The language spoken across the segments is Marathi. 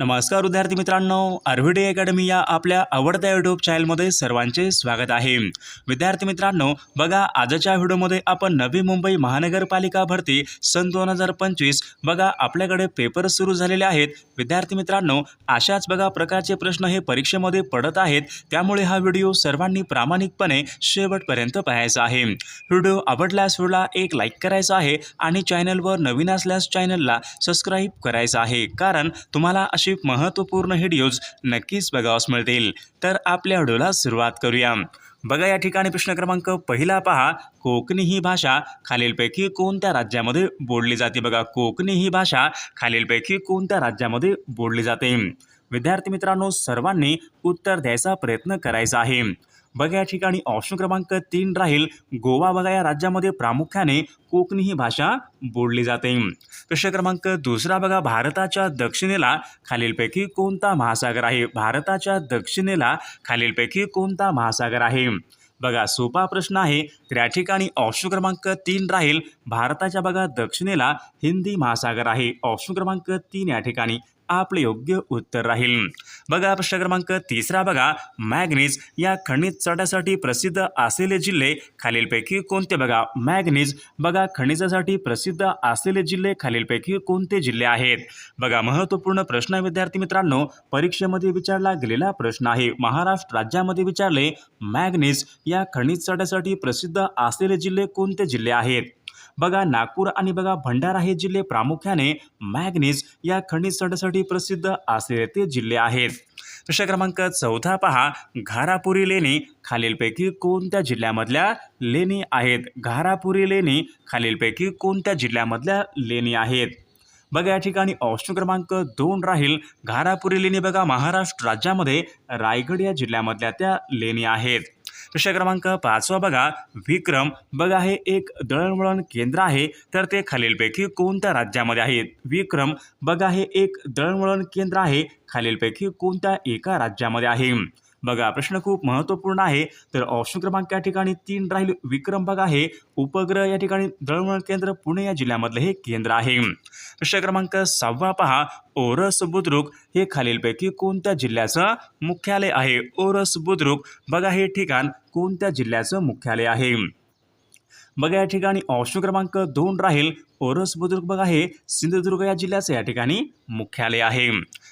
नमस्कार विद्यार्थी मित्रांनो आरव्हीडी अकॅडमी या आपल्या आवडत्या यूट्यूब चॅनलमध्ये सर्वांचे स्वागत आहे. विद्यार्थी मित्रांनो बघा आजच्या व्हिडिओमध्ये आपण नवी मुंबई महानगरपालिका भरती सन दोन हजार पंचवीस बघा आपल्याकडे पेपर सुरू झालेले आहेत. विद्यार्थी मित्रांनो अशाच बघा प्रकारचे प्रश्न हे परीक्षेमध्ये पडत आहेत. त्यामुळे हा व्हिडिओ सर्वांनी प्रामाणिकपणे शेवटपर्यंत पाहायचा आहे. व्हिडिओ आवडल्यास व्हिडिओला एक लाईक करायचा आहे आणि चॅनलवर नवीन असल्यास चॅनलला सबस्क्राईब करायचं आहे. कारण तुम्हाला अशी महत्त्वपूर्ण व्हिडिओज नक्कीच बघावास मिळतील. तर आपल्या व्हिडिओला सुरुवात करूया. बघा या ठिकाणी प्रश्न क्रमांक पहिला पहा. कोकणी ही भाषा खालीलपैकी कोणत्या राज्यामध्ये बोलली जाते? बघा कोकणी ही भाषा खालीलपैकी कोणत्या राज्यामध्ये बोलली जाते? विद्यार्थी मित्रांनो सर्वांनी उत्तर द्यायचा प्रयत्न करायचा आहे. बघा या ठिकाणी ऑप्शन क्रमांक तीन राहील. गोवा बघा या राज्यामध्ये प्रामुख्याने कोकणी ही भाषा बोलली जाते. प्रश्न क्रमांक दुसरा बघा भारताच्या दक्षिणेला खालीलपैकी कोणता महासागर आहे? भारताच्या दक्षिणेला खालीलपैकी कोणता महासागर आहे? बघा सोपा प्रश्न आहे. तर या ठिकाणी ऑप्शन क्रमांक तीन राहील. भारताच्या बघा दक्षिणेला हिंदी महासागर आहे. ऑप्शन क्रमांक तीन या ठिकाणी. आपले योग्य उत्तर राहील. बघा प्रश्न क्रमांक तिसरा बघा. मॅग्नीज या खनिज चढ्यासाठी प्रसिद्ध असलेले जिल्हे खालीलपैकी कोणते बघा? मॅग्नीज बघा खनिजासाठी प्रसिद्ध असलेले जिल्हे खालीलपैकी कोणते जिल्हे आहेत? बघा महत्त्वपूर्ण प्रश्न विद्यार्थी मित्रांनो. परीक्षेमध्ये विचारला गेलेला प्रश्न आहे. महाराष्ट्र राज्यामध्ये विचारले मॅग्नीज या खनिज चढ्यासाठी प्रसिद्ध असलेले जिल्हे कोणते जिल्हे आहेत? बघा नागपूर आणि बघा भंडारा हे जिल्हे प्रामुख्याने मॅग्नीज या खनिज चढ्यासाठी प्रसिद्ध असलेले ते जिल्हे आहेत. प्रश्न क्रमांक चौथा पहा. घारापुरी लेणी खालीलपैकी कोणत्या जिल्ह्यामधल्या लेणी आहेत? घारापुरी लेणी खालीलपैकी कोणत्या जिल्ह्यामधल्या लेणी आहेत? बघा या ठिकाणी ऑप्शन क्रमांक दोन राहील. घारापुरी लेणी बघा महाराष्ट्र राज्यामध्ये रायगड या जिल्ह्यामधल्या त्या लेणी आहेत. प्रश्न क्रमांक पाचवा बघा. विक्रम बघा हे एक दळणवळण केंद्र आहे तर ते खालीलपैकी कोणत्या राज्यामध्ये आहे विक्रम बघा हे एक दळणवळण केंद्र आहे खालीलपैकी कोणत्या एका राज्यामध्ये आहे? बघा प्रश्न खूप महत्त्वपूर्ण आहे. तर ऑप्शन क्रमांक या ठिकाणी तीन राहील. विक्रम बघा हे उपग्रह या ठिकाणी दळणवळण केंद्र पुणे या जिल्ह्यामधलं हे केंद्र आहे. प्रश्न क्रमांक सहावा पहा. ओरस बुद्रुक हे खालीलपैकी कोणत्या जिल्ह्याचं मुख्यालय आहे? ओरस बुद्रुक बघा हे ठिकाण कोणत्या जिल्ह्याचं मुख्यालय आहे? बघा या ठिकाणी ऑप्शन क्रमांक दोन राहील. ओरस बुद्रुक बघा हे सिंधुदुर्ग या जिल्ह्याचं या ठिकाणी मुख्यालय आहे.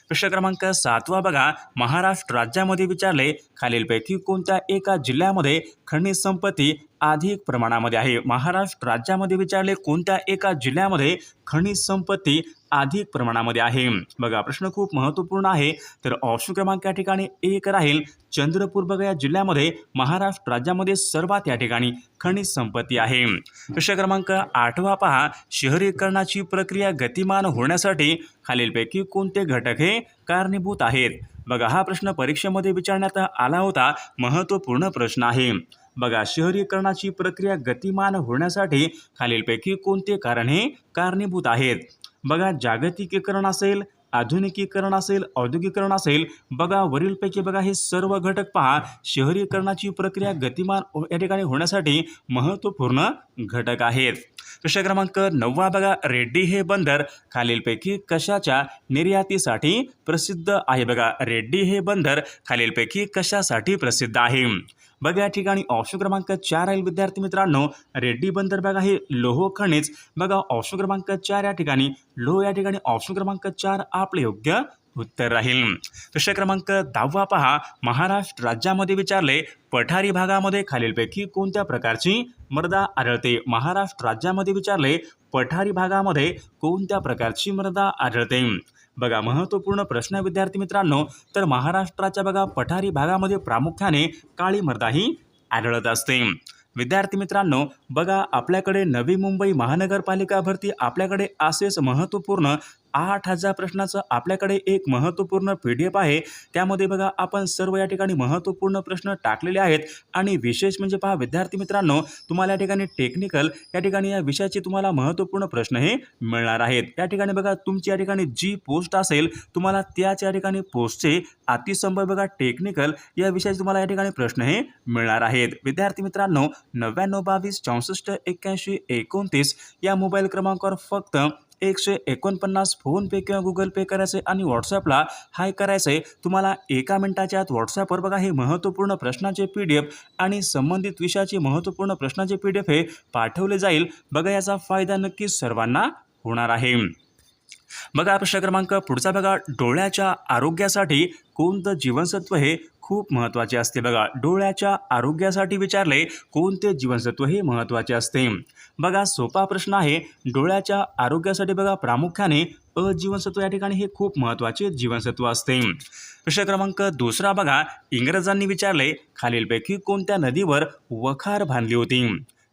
प्रश्न क्रमांक सातवा बघा. महाराष्ट्र राज्यामध्ये विचारले खालीलपैकी कोणत्या एका जिल्ह्यामध्ये खनिज संपत्ती अधिक प्रमाणामध्ये आहे? महाराष्ट्र राज्यामध्ये विचारले कोणत्या एका जिल्ह्यामध्ये खनिज संपत्ती अधिक प्रमाणामध्ये आहे? बघा प्रश्न खूप महत्त्वपूर्ण आहे. तर ऑप्शन क्रमांक या ठिकाणी एक राहील. चंद्रपूर बघा या जिल्ह्यामध्ये महाराष्ट्र राज्यामध्ये सर्वात या ठिकाणी खनिज संपत्ती आहे. प्रश्न क्रमांक आठवा पहा. शहरीकरणाची प्रक्रिया गतिमान होण्यासाठी खालील खालीलपैकी कोणते घटक हे कारणीभूत आहेत? बघा हा प्रश्न परीक्षेमध्ये विचारण्यात आला होता. महत्त्वपूर्ण प्रश्न आहे. बघा शहरीकरणाची प्रक्रिया गतिमान होण्यासाठी खालीलपैकी कोणते कारण हे कारणीभूत आहेत? बघा जागतिकीकरण असेल आधुनिकीकरण असेल औद्योगिकरण असेल बघा वरीलपैकी बघा हे सर्व घटक पहा. शहरीकरणाची प्रक्रिया गतिमान हो, या ठिकाणी होण्यासाठी महत्त्वपूर्ण घटक आहेत. प्रश्न क्रमांक नववा बघा रेड्डी हे बंदर खालीलपैकी कशाच्या निर्यातीसाठी प्रसिद्ध आहे? बघा रेड्डी हे बंदर खालीलपैकी कशासाठी प्रसिद्ध आहे? बघा या ठिकाणी ऑप्शन क्रमांक चार आहे विद्यार्थी मित्रांनो. रेड्डी बंदर बघा हे लोह खनिज. बघा ऑप्शन क्रमांक चार या ठिकाणी. लोह या ठिकाणी ऑप्शन क्रमांक चार आपले योग्य उत्तर राहील. प्रश्न क्रमांक दहावा पहा. महाराष्ट्र राज्यामध्ये विचारले पठारी भागामध्ये खालीलपैकी कोणत्या प्रकारची मृदा आढळते? महाराष्ट्र राज्यामध्ये विचारले पठारी भागामध्ये कोणत्या प्रकारची मृदा आढळते? बघा महत्त्वपूर्ण प्रश्न विद्यार्थी मित्रांनो. तर महाराष्ट्राच्या बघा पठारी भागामध्ये प्रामुख्याने काळी मृदा ही आढळत असते. विद्यार्थी मित्रांनो बघा आपल्याकडे नवी मुंबई महानगरपालिका भरती आपल्याकडे असेच महत्त्वपूर्ण आठ हजार प्रश्नाचं आपल्याकडे एक महत्त्वपूर्ण पी डी एफ आहे. त्यामध्ये बघा आपण सर्व या ठिकाणी महत्त्वपूर्ण प्रश्न टाकलेले आहेत. आणि विशेष म्हणजे पहा विद्यार्थी मित्रांनो तुम्हाला या ठिकाणी टेक्निकल या ठिकाणी या विषयाचे तुम्हाला महत्त्वपूर्ण प्रश्न हे मिळणार आहेत. या ठिकाणी बघा तुमची या ठिकाणी जी पोस्ट असेल तुम्हाला त्याच या ठिकाणी पोस्टचे अतिसंभव बघा टेक्निकल या विषयाचे तुम्हाला या ठिकाणी प्रश्न हे मिळणार आहेत. विद्यार्थी मित्रांनो नव्याण्णव बावीस चौसष्ट एक्क्याऐंशी एकोणतीस या मोबाईल क्रमांकावर फक्त एकशे एकोणपन्नास फोनपे किंवा गुगल पे करायचे आणि व्हॉट्सॲपला हाय करायचं आहे तुम्हाला एका मिनिटाच्या आत व्हॉट्सअपवर बघा हे महत्त्वपूर्ण प्रश्नाचे पी डी एफ आणि संबंधित विषयाचे महत्त्वपूर्ण प्रश्नाचे पी डी एफ हे पाठवले जाईल. बघा याचा फायदा नक्कीच सर्वांना होणार आहे. बघा प्रश्न क्रमांक पुढचा बघा. डोळ्याच्या आरोग्यासाठी कोणतं जीवनसत्व हे खूप महत्त्वाचे असते. बघा डोळ्याच्या आरोग्यासाठी विचारले कोणते जीवनसत्व हे महत्त्वाचे असते? बघा सोपा प्रश्न आहे. डोळ्याच्या आरोग्यासाठी बघा प्रामुख्याने अ जीवनसत्व या ठिकाणी हे खूप महत्त्वाचे जीवनसत्व असते. प्रश्न क्रमांक दुसरा बघा. इंग्रजांनी विचारले खालीलपैकी कोणत्या नदीवर वखार बांधली होती?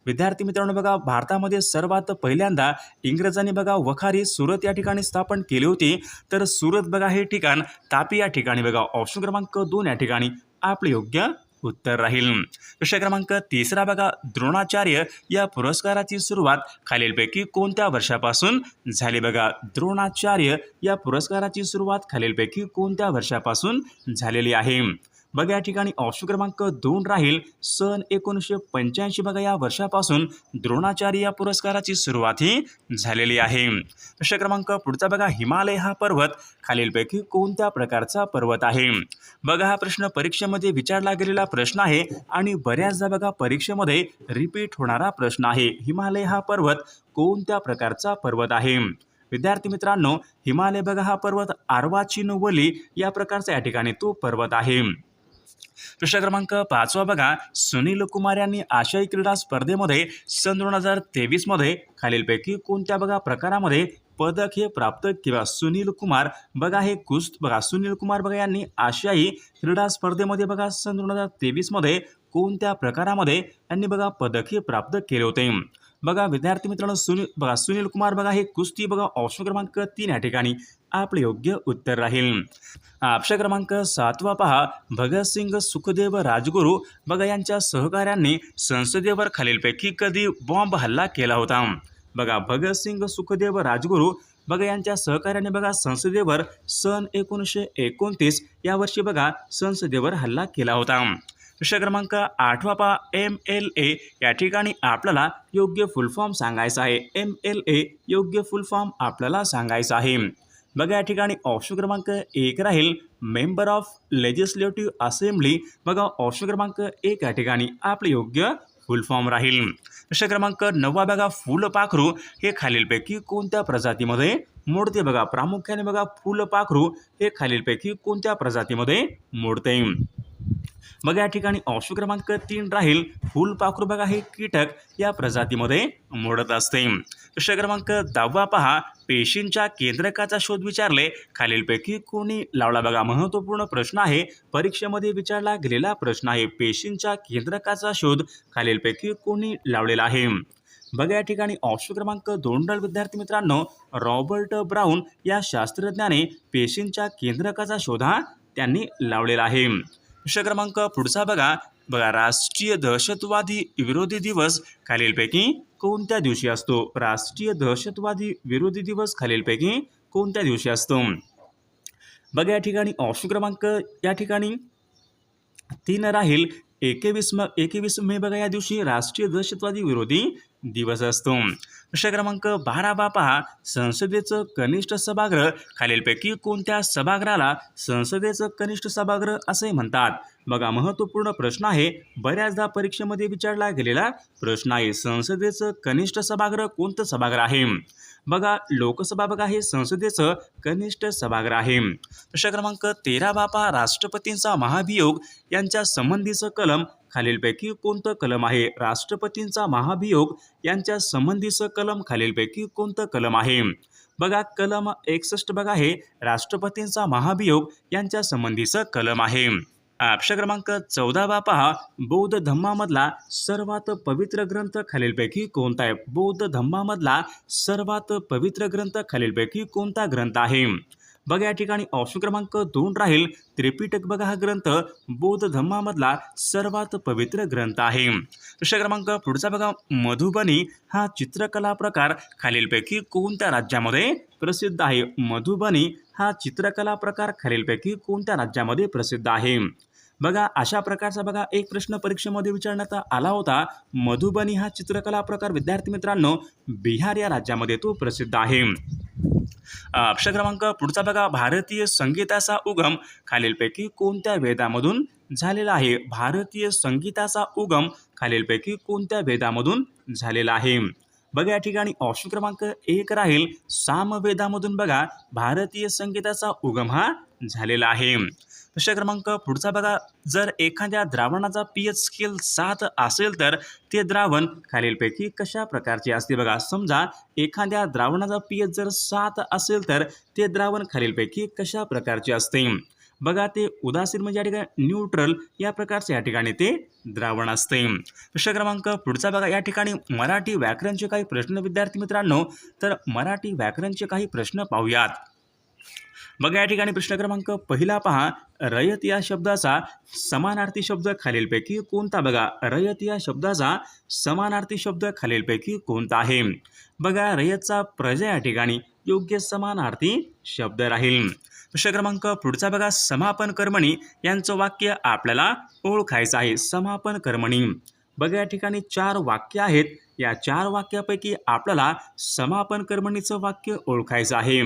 विद्यार्थी मित्रांनो बघा भारतामध्ये सर्वात पहिल्यांदा इंग्रजांनी बघा वखारी सुरत या ठिकाणी स्थापन केली होती. तर सुरत बघा हे ठिकाण तापी या ठिकाणी बघा ऑप्शन क्रमांक दोन या ठिकाणी आपले योग्य उत्तर राहील. प्रश्न क्रमांक तिसरा बघा द्रोणाचार्य या पुरस्काराची सुरुवात खालीलपैकी कोणत्या वर्षापासून झाली बघा? द्रोणाचार्य या पुरस्काराची सुरुवात खालीलपैकी कोणत्या वर्षापासून झालेली आहे? बघा या ठिकाणी ऑप्शन क्रमांक दोन राहील. सन एकोणीसशे पंच्याऐंशी बघा या वर्षापासून द्रोणाचार्य या पुरस्काराची सुरुवात ही झालेली आहे. प्रश्न क्रमांक पुढचा बघा हिमालय हा पर्वत खालीलपैकी कोणत्या प्रकारचा पर्वत आहे? बघा हा प्रश्न परीक्षेमध्ये विचारला गेलेला प्रश्न आहे आणि बऱ्याचदा बघा परीक्षेमध्ये रिपीट होणारा प्रश्न आहे. हिमालय हा पर्वत कोणत्या प्रकारचा पर्वत आहे? विद्यार्थी मित्रांनो हिमालय बघा हा पर्वत आर्वाचीनवली या प्रकारचा या ठिकाणी तो पर्वत आहे. प्रश्न क्रमांक पाचवा बघा सुनील कुमार यांनी आशियाई क्रीडा स्पर्धेमध्ये सन दोन हजार तेवीसमध्ये खालीलपैकी कोणत्या बघा प्रकारामध्ये पदक हे प्राप्त किंवा सुनील कुमार बघा हे कुस्त बघा सुनील कुमार बघा यांनी आशियाई क्रीडा स्पर्धेमध्ये बघा सन दोन हजार तेवीसमध्ये कोणत्या प्रकारामध्ये त्यांनी बघा पदके प्राप्त केले होते. बघा विद्यार्थी मित्रांनो सुनील बघा सुनील कुमार बघा हे कुस्ती बघा ऑप्शन क्रमांक तीन या ठिकाणी आपले योग्य उत्तर राहील. ऑप्शन क्रमांक सातवा पहा. भगतसिंग सुखदेव राजगुरू बघा यांच्या सहकाऱ्यांनी संसदेवर खालीलपैकी कधी बॉम्ब हल्ला केला होता. बघा भगतसिंग सुखदेव राजगुरू बघा यांच्या सहकार्याने बघा संसदेवर सन एकोणीसशे एकोणतीस या वर्षी बघा संसदेवर हल्ला केला होता. प्रश्न क्रमांक आठवा पा एम एल ए या ठिकाणी आपल्याला योग्य फुल फॉर्म सांगायचा आहे. एम एल ए योग्य फुल फॉर्म आपल्याला सांगायचा आहे. बघा या ठिकाणी ऑप्शन क्रमांक एक राहील. मेंबर ऑफ लेजिस्लेटिव्ह असेंब्ली बघा ऑप्शन क्रमांक एक या ठिकाणी आपले योग्य फुल फॉर्म राहील. प्रश्न क्रमांक नववा बघा फुलपाखरू. हे खालीलपैकी कोणत्या प्रजातीमध्ये मोडते? बघा प्रामुख्याने बघा फुलपाखरू हे खालीलपैकी कोणत्या प्रजातीमध्ये मोडते? बघा या ठिकाणी ऑप्शन क्रमांक तीन राहील. फुलपाखरू बघा हे कीटक या प्रजातीमध्ये मोडत असते. प्रश्न क्रमांक दहावा पहा. पेशींच्या केंद्रकाचा शोध विचारले. खालीलपैकी कोणी लावला बघा. महत्त्वपूर्ण प्रश्न आहे. परीक्षेमध्ये विचारला गेलेला प्रश्न आहे. पेशींच्या केंद्रकाचा शोध खालीलपैकी कोणी लावलेला आहे? बघा या ठिकाणी ऑप्शन क्रमांक दोन डल विद्यार्थी मित्रांनो रॉबर्ट ब्राऊन या शास्त्रज्ञाने पेशींच्या केंद्रकाचा शोध हा त्यांनी लावलेला आहे. प्रश्न क्रमांक पुढचा बघा. बघा राष्ट्रीय दहशतवादी विरोधी दिवस खालीलपैकी कोणत्या दिवशी असतो? राष्ट्रीय दहशतवादी विरोधी दिवस खालीलपैकी कोणत्या दिवशी असतो? बघा या ठिकाणी ऑप्शन क्रमांक या ठिकाणी. तीन राहील. एकवीस म एकवीस मे बघा या दिवशी राष्ट्रीय दहशतवादी विरोधी दिवस असतो. प्रश्न क्रमांक बारा बा पहा. संसदेचं कनिष्ठ सभागृह. खालीलपैकी कोणत्या सभागृहाला संसदेचं कनिष्ठ सभागृह असे म्हणतात? बघा महत्त्वपूर्ण प्रश्न आहे. बऱ्याचदा परीक्षेमध्ये विचारला गेलेला प्रश्न आहे संसदेचं कनिष्ठ सभागृह कोणतं सभागृह आहे? बघा लोकसभा बघा हे संसदेचं कनिष्ठ सभागृह आहे. प्रश्न क्रमांक तेरा बापा राष्ट्रपतींचा महाभियोग यांच्या संबंधीचं कलम खालीलपैकी कोणतं कलम आहे? राष्ट्रपतींचा महाभियोग यांच्या संबंधीचं कलम खालीलपैकी कोणतं कलम आहे? बघा कलम एकसष्ट बघा हे राष्ट्रपतींचा महाभियोग यांच्या संबंधीचं कलम आहे. ऑप्शन क्रमांक चौदा बा पहा. बौद्ध धम्मामधला सर्वात पवित्र ग्रंथ खालीलपैकी कोणता आहे? बौद्ध धम्मामधला सर्वात पवित्र ग्रंथ खालीलपैकी कोणता ग्रंथ आहे? बघा या ठिकाणी ऑप्शन क्रमांक दोन राहील. त्रिपिटक बघा हा ग्रंथ. बौद्ध धम्मामधला सर्वात पवित्र ग्रंथ आहे. प्रश्न क्रमांक पुढचा बघा मधुबनी हा चित्रकला प्रकार. खालीलपैकी कोणत्या राज्यामध्ये प्रसिद्ध आहे? मधुबनी हा चित्रकला प्रकार खालीलपैकी कोणत्या राज्यामध्ये प्रसिद्ध आहे? बघा अशा प्रकारचा बघा एक प्रश्न परीक्षेमध्ये विचारण्यात आला होता. मधुबनी हा चित्रकला प्रकार विद्यार्थी मित्रांनो बिहार या राज्यामध्ये तो प्रसिद्ध आहे. अक्षर क्रमांक पुढचा बघा. भारतीय संगीताचा उगम खालीलपैकी कोणत्या वेदामधून झालेला आहे? भारतीय संगीताचा उगम खालीलपैकी कोणत्या वेदामधून झालेला आहे? बघा या ठिकाणी ऑप्शन क्रमांक एक राहील. सामवेदामधून बघा. भारतीय संगीताचा उगम हा झालेला आहे. प्रश्न क्रमांक पुढचा बघा. जर एखाद्या द्रावणाचा पी एच स्केल सात असेल तर ते द्रावण खालीलपैकी कशा प्रकारचे असते बघा. समजा एखाद्या द्रावणाचा पी एच जर सात असेल तर ते द्रावण खालीलपैकी कशा प्रकारचे असते? बघा ते उदासीन म्हणजे या ठिकाणी न्यूट्रल या प्रकारचे या ठिकाणी ते द्रावण असते. प्रश्न क्रमांक पुढचा बघा. या ठिकाणी मराठी व्याकरणचे काही प्रश्न विद्यार्थी मित्रांनो तर मराठी व्याकरणचे काही प्रश्न पाहूयात. बघा या ठिकाणी प्रश्न क्रमांक पहिला पहा. रयत या शब्दाचा समानार्थी शब्द खालीलपैकी कोणता? बघा रयत या शब्दाचा समानार्थी शब्द खालीलपैकी कोणता आहे? बघा रयतचा प्रजा या ठिकाणी योग्य समानार्थी शब्द राहील. प्रश्न क्रमांक पुढचा बघा. समापन कर्मणी यांचं वाक्य आपल्याला ओळखायचं आहे. समापन कर्मणी. बघा या ठिकाणी चार वाक्य आहेत. या चार वाक्यापैकी आपल्याला समापन कर्मणीचं वाक्य ओळखायचं आहे.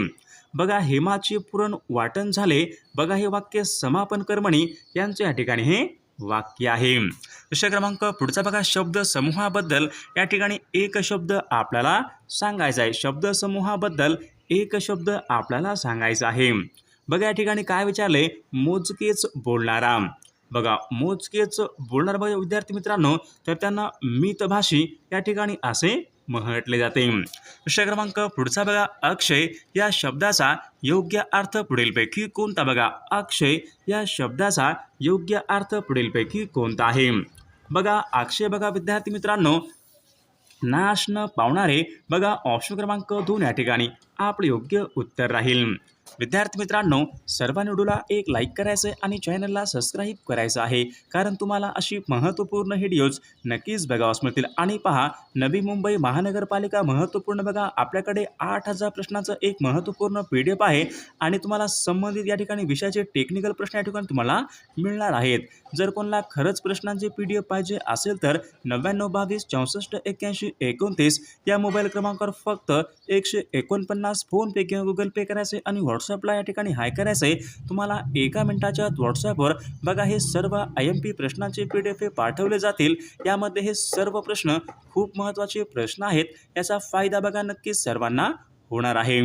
बघा हेमाचे पुरण वाटण झाले. बघा हे वाक्य समापन कर्मणी यांचं या ठिकाणी हे वाक्य आहे. प्रश्न क्रमांक पुढचा बघा शब्द समूहाबद्दल. या ठिकाणी एक शब्द आपल्याला सांगायचा आहे. शब्द समूहाबद्दल एक शब्द आपल्याला सांगायचा आहे. बघा या ठिकाणी काय विचारले? मोजकेच बोलणारा. बघा मोजकेच बोलणार बघा विद्यार्थी मित्रांनो तर त्यांना मितभाषी या ठिकाणी असे म्हटले जाते. प्रश्न क्रमांक पुढचा बघा अक्षय या शब्दाचा योग्य अर्थ पुढीलपैकी कोणता बघा? अक्षय या शब्दाचा योग्य अर्थ पुढीलपैकी कोणता आहे? बघा अक्षय बघा विद्यार्थी मित्रांनो नाश न पावणारे बघा ऑप्शन क्रमांक दोन या ठिकाणी. आपले योग्य उत्तर राहील. विद्यार्थी मित्रांनो सर्वानुडूला व्हिडिओला एक लाईक करायचं आहे आणि चॅनलला सबस्क्राईब करायचं आहे. कारण तुम्हाला अशी महत्त्वपूर्ण व्हिडिओज नक्कीच बघावास मिळतील आणि पहा नवी मुंबई महानगरपालिका महत्त्वपूर्ण बघा. आपल्याकडे आठ हजार प्रश्नाचं एक महत्त्वपूर्ण पी डी एफ आहे. आणि तुम्हाला संबंधित या ठिकाणी विषयाचे टेक्निकल प्रश्न या ठिकाणी तुम्हाला मिळणार आहेत. जर कोणाला खरंच प्रश्नांचे पी डी एफ पाहिजे असेल तर नव्याण्णव बावीस चौसष्ट एक्क्याऐंशी एकोणतीस या मोबाईल क्रमांकावर फक्त एकशे एकोणपन्नास फोनपे किंवा गुगल पे करायचे आणि व्हॉट्सअपला या ठिकाणी हाय करायचं आहे तुम्हाला एका मिनिटाच्या व्हॉट्सअपवर बघा हे सर्व आय एम पी प्रश्नांचे पी डी एफ पाठवले जातील. यामध्ये हे सर्व प्रश्न खूप महत्त्वाचे प्रश्न आहेत. याचा फायदा बघा नक्कीच सर्वांना होणार आहे.